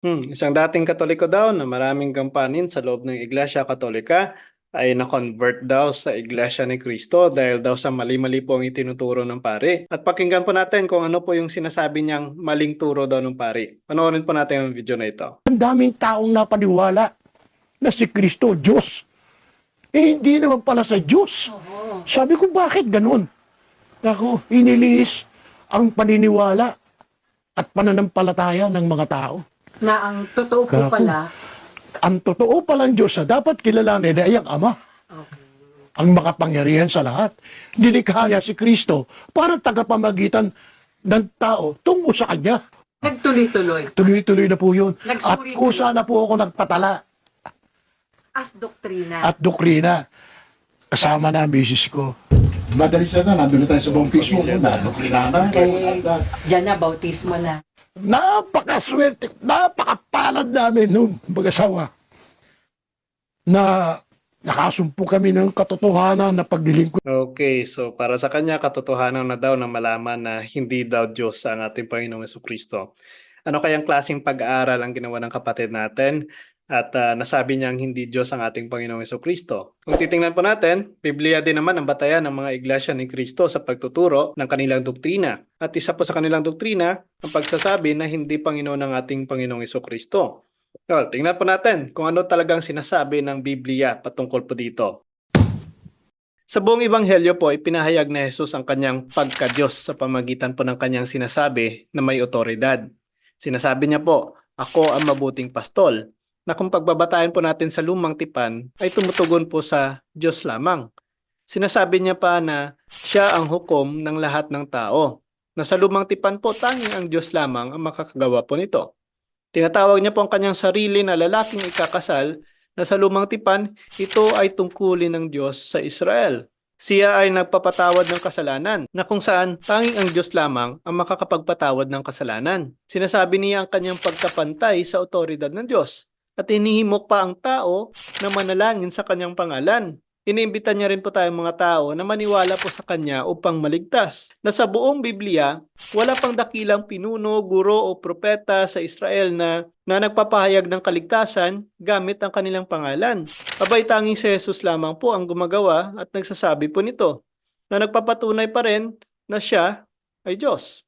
Hmm, isang dating Katoliko daw na maraming gampanin sa loob ng Iglesia Katolika ay na-convert daw sa Iglesia ni Cristo dahil daw sa mali-mali po ang itinuturo ng pari. At pakinggan po natin kung ano po yung sinasabi niyang maling turo daw ng pari. Panoorin po natin ang video na ito. Ang daming taong napaniwala na si Kristo, Diyos. Eh, hindi naman pala sa Diyos. Sabi ko, bakit ganun? Ako, inilis ang paniniwala at pananampalataya ng mga tao. Na ang totoo po pala, Ang totoo palang Diyos na dapat kilalanin ay ang Ama, okay. ang makapangyarihan sa lahat. Nilikha niya si Kristo para tagapamagitan ng tao tungo sa Kanya. nagtuloy-tuloy Tuloy-tuloy na po yun. At Nagsuri kusa na po ako nagpatala as doktrina. at dokrina. Kasama na ang misis ko. Madali siya na, nandun na tayo sa bautismo muna. Dokrina na. Okay. Diyan na, bautismo na. Napakaswerte, napakapalad namin nung mag-asawa na nakasumpo kami ng katotohanan na paglilingkod Okay, so para sa kanya, katotohanan na daw na malaman na hindi daw Diyos ang ating Panginoong Kristo. Ano kayang klaseng pag-aaral ang ginawa ng kapatid natin? At ah, nasabi niyang hindi Diyos ang ating Panginoong Kristo. Kung titingnan po natin, Biblia din naman ang batayan ng mga iglesia ni Kristo sa pagtuturo ng kanilang doktrina. At isa po sa kanilang doktrina, ang pagsasabi na hindi Panginoon ang ating Panginoong Kristo. Well, tingnan po natin kung ano talagang sinasabi ng Biblia patungkol po dito. Sa buong ebanghelyo po, ipinahayag na Jesus ang kanyang pagka-Diyos sa pamagitan po ng kanyang sinasabi na may otoridad. Sinasabi niya po, ako ang mabuting pastol, na kung pagbabatayan po natin sa lumang tipan, ay tumutugon po sa Diyos lamang. Sinasabi niya pa na siya ang hukom ng lahat ng tao, na sa lumang tipan po tanging ang Diyos lamang ang makakagawa po nito. Tinatawag niya po ang kanyang sarili na lalaking ikakasal na sa lumang tipan, ito ay tungkulin ng Diyos sa Israel. Siya ay nagpapatawad ng kasalanan, na kung saan tanging ang Diyos lamang ang makakapagpatawad ng kasalanan. Sinasabi niya ang kanyang pagkapantay sa otoridad ng Diyos, at hinihimok pa ang tao na manalangin sa kanyang pangalan. Iniimbita niya rin po tayong mga tao na maniwala po sa kanya upang maligtas. Na sa buong Biblia, wala pang dakilang pinuno, guro o propeta sa Israel na, na nagpapahayag ng kaligtasan gamit ang kanilang pangalan. Abay tanging si Jesus lamang po ang gumagawa at nagsasabi po nito na nagpapatunay pa rin na siya ay Diyos.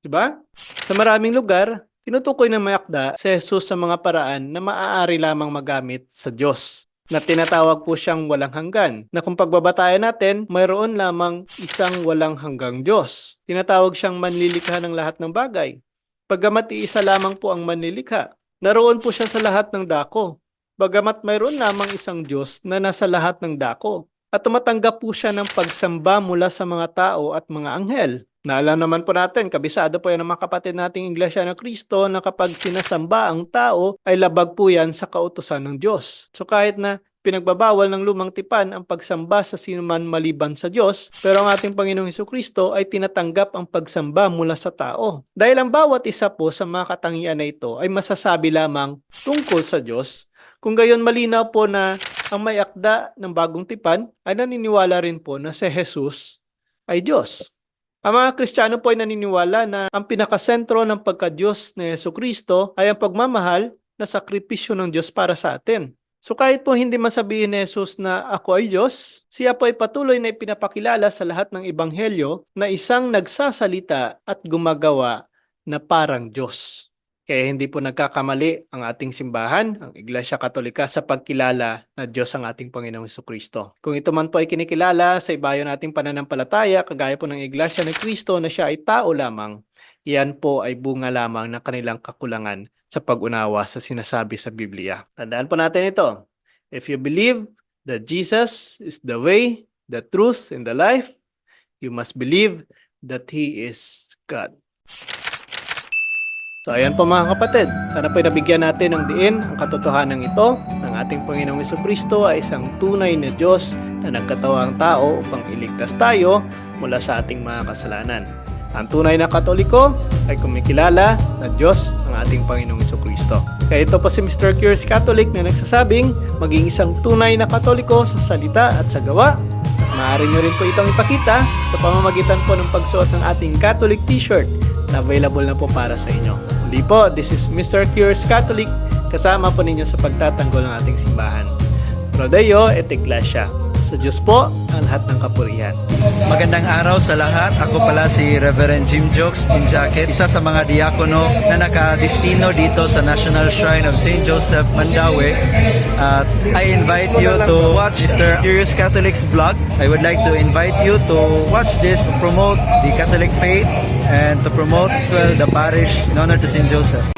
Diba? Sa maraming lugar, tinutukoy ng mayakda si Jesus sa mga paraan na maaari lamang magamit sa Diyos na tinatawag po siyang walang hanggan, na kung pagbabatayan natin, mayroon lamang isang walang hanggang Diyos. Tinatawag siyang manlilikha ng lahat ng bagay. Pagamat iisa lamang po ang manlilikha, naroon po siya sa lahat ng dako. Bagamat mayroon lamang isang Diyos na nasa lahat ng dako. At tumatanggap po siya ng pagsamba mula sa mga tao at mga anghel. Naalam naman po natin, kabisado po yan ng mga kapatid nating Iglesia ng Kristo na kapag sinasamba ang tao, ay labag po yan sa kautusan ng Diyos. So kahit na pinagbabawal ng lumang tipan ang pagsamba sa sinuman maliban sa Diyos, pero ang ating Panginoong Heso Kristo ay tinatanggap ang pagsamba mula sa tao. Dahil ang bawat isa po sa mga katangian na ito ay masasabi lamang tungkol sa Diyos, kung gayon malinaw po na ang may akda ng bagong tipan ay naniniwala rin po na si Jesus ay Diyos. Ang mga Kristiyano po ay naniniwala na ang pinakasentro ng pagka-Diyos ni Yesu Kristo ay ang pagmamahal na sakripisyo ng Diyos para sa atin. So kahit po hindi masabihin ni Jesus na ako ay Diyos, siya po ay patuloy na ipinapakilala sa lahat ng ebanghelyo na isang nagsasalita at gumagawa na parang Diyos. Kaya hindi po nagkakamali ang ating simbahan, ang Iglesia Katolika sa pagkilala na Diyos ang ating Panginoong Kristo. Kung ito man po ay kinikilala sa ibayo nating pananampalataya, kagaya po ng Iglesia ni Kristo na siya ay tao lamang, iyan po ay bunga lamang ng kanilang kakulangan sa pag-unawa sa sinasabi sa Biblia. Tandaan po natin ito. If you believe that Jesus is the way, the truth, and the life, you must believe that He is God. So ayan po mga kapatid, sana po nabigyan natin ng diin ang katotohanan ito ng ating Panginoong Kristo ay isang tunay na Diyos na nagkatawang tao upang iligtas tayo mula sa ating mga kasalanan. Ang tunay na katoliko ay kumikilala na Diyos ang ating Panginoong Kristo. Kaya ito po si Mr. Curious Catholic na nagsasabing maging isang tunay na katoliko sa salita at sa gawa. At maaari nyo rin po itong ipakita sa pamamagitan po ng pagsuot ng ating Catholic t-shirt na available na po para sa inyo. Muli po, this is Mr. Curious Catholic, kasama po ninyo sa pagtatanggol ng ating simbahan. Prodeo et Iglesia. Sa Diyos po ang lahat ng kapurihan. Magandang araw sa lahat. Ako pala si Reverend Jim Jokes Jim Jacket, isa sa mga diakono na nakadistino dito sa National Shrine of St. Joseph Mandawi. At I invite you to watch Mr. Curious Catholic's vlog. I would like to invite you to watch this to promote the Catholic faith and to promote as well the parish in honor to St. Joseph.